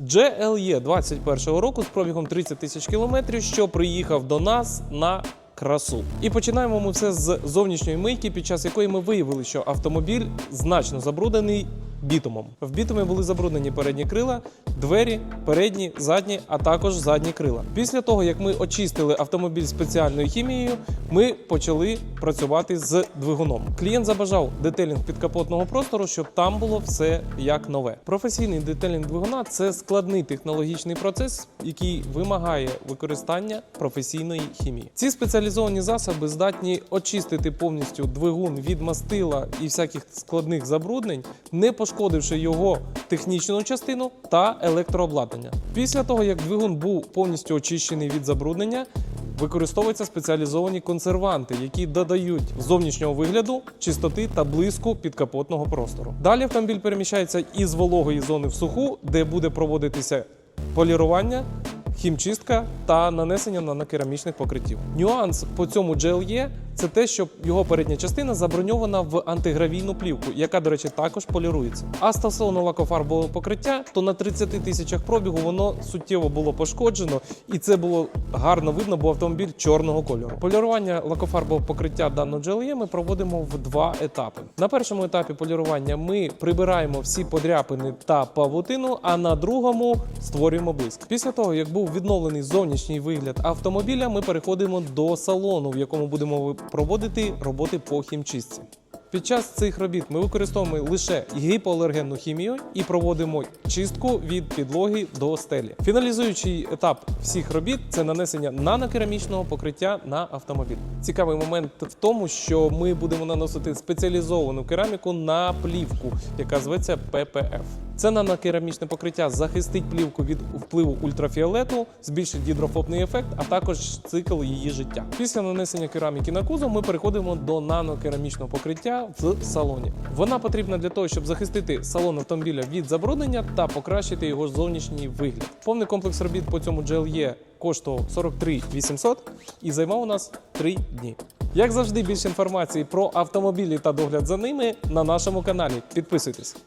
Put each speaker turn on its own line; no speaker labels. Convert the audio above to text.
GLE 21-го року з пробігом 30 тисяч кілометрів, що приїхав до нас на красу. І починаємо ми все з зовнішньої мийки, під час якої ми виявили, що автомобіль значно забруднений бітумом. В бітумі були забруднені передні крила, двері, передні, задні, а також задні крила. Після того, як ми очистили автомобіль спеціальною хімією, ми почали працювати з двигуном. Клієнт забажав детелінг підкапотного простору, щоб там було все як нове. Професійний детелінг двигуна це складний технологічний процес, який вимагає використання професійної хімії. Ці спеціалізовані засоби здатні очистити повністю двигун від мастила і всяких складних забруднень, не пошкодивши його технічну частину та електрообладнання. Після того, як двигун був повністю очищений від забруднення, використовуються спеціалізовані консерванти, які додають зовнішнього вигляду, чистоти та блиску підкапотного простору. Далі автомобіль переміщається із вологої зони в суху, де буде проводитися полірування. Хімчистка та нанесення на керамічних покриттів. Нюанс по цьому GLE – це те, що його передня частина заброньована в антигравійну плівку, яка, до речі, також полірується. А стосовно лакофарбового покриття, то на 30 тисячах пробігу воно суттєво було пошкоджено, і це було гарно видно, бо автомобіль чорного кольору. Полірування лакофарбового покриття даного GLE ми проводимо в два етапи. На першому етапі полірування ми прибираємо всі подряпини та павутину, а на другому створюємо блиск. Після того, як був відновлений зовнішній вигляд автомобіля, ми переходимо до салону, в якому будемо проводити роботи по хімчистці. Під час цих робіт ми використовуємо лише гіпоалергенну хімію і проводимо чистку від підлоги до стелі. Фіналізуючий етап всіх робіт це нанесення нанокерамічного покриття на автомобіль. Цікавий момент в тому, що ми будемо наносити спеціалізовану кераміку на плівку, яка зветься PPF. Це нанокерамічне покриття захистить плівку від впливу ультрафіолету, збільшить гідрофобний ефект, а також цикл її життя. Після нанесення кераміки на кузов ми переходимо до нанокерамічного покриття в салоні. Вона потрібна для того, щоб захистити салон автомобіля від забруднення та покращити його зовнішній вигляд. Повний комплекс робіт по цьому GLE коштував 43 800 і займав у нас 3 дні. Як завжди, більше інформації про автомобілі та догляд за ними на нашому каналі. Підписуйтесь.